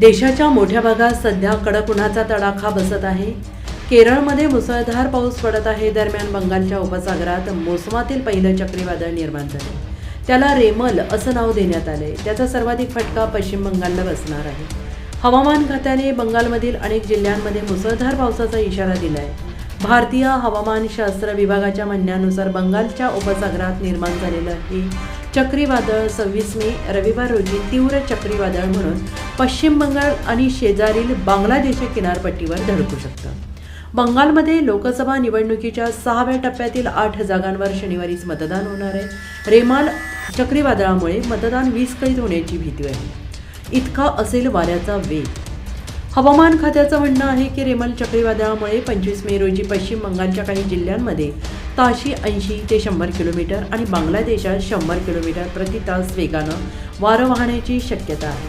देशाच्या मोठ्या भागात सध्या कडक उन्हाचा तडाखा बसत आहे. केरळमध्ये मुसळधार पाऊस पडत आहे. दरम्यान बंगालच्या उपसागरात मोसमातील पहिलं चक्रीवादळ निर्माण झाले. त्याला रेमल असं नाव देण्यात आले त्याचा सर्वाधिक फटका पश्चिम बंगालला बसणार आहे. हवामान खात्याने बंगालमधील अनेक जिल्ह्यांमध्ये मुसळधार पावसाचा इशारा दिला आहे भारतीय हवामानशास्त्र विभागाच्या म्हणण्यानुसार बंगालच्या उपसागरात निर्माण झालेलं हे चक्रीवादळ सव्वीस मे रविवार रोजी तीव्र चक्रीवादळ म्हणून पश्चिम बंगाल आणि शेजारील बांगलादेशी किनारपट्टीवर धडकू शकतं. बंगालमध्ये लोकसभा निवडणुकीच्या सहाव्या टप्प्यातील आठ जागांवर शनिवारीच मतदान होणार आहे. रेमाल चक्रीवादळामुळे मतदान विस्कळीत होण्याची भीती आहे. इतका असेल वाऱ्याचा वेग. हवामान खात्याचं म्हणणं आहे की रेमल चक्रीवादळामुळे पंचवीस मे रोजी पश्चिम बंगालच्या काही जिल्ह्यांमध्ये ताशी ऐंशी ते शंभर किलोमीटर आणि बांगलादेशात शंभर किलोमीटर प्रति तास वेगानं वारं वाहण्याची शक्यता आहे.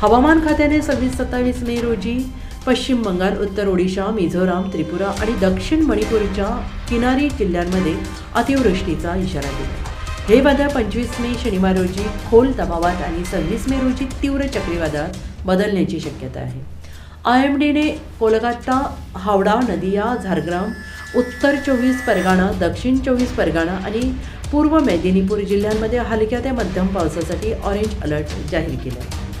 हवामान खात्याने सव्वीस सत्तावीस मे रोजी पश्चिम बंगाल उत्तर ओडिशा मिझोराम त्रिपुरा आणि दक्षिण मणिपूरच्या किनारी जिल्ह्यांमध्ये अतिवृष्टीचा इशारा दिला हे वादळ पंचवीस मे शनिवार रोजी खोल दबावात आणि सव्वीस मे रोजी तीव्र चक्रीवादळात बदलण्याची शक्यता आहे. आय एम डीने कोलकाता हावडा नदिया झारग्राम उत्तर चोवीस परगाणा दक्षिण चोवीस परगाणा आणि पूर्व मेदिनीपूर जिल्ह्यांमध्ये हलक्या ते मध्यम पावसासाठी ऑरेंज अलर्ट जाहीर केला. आहे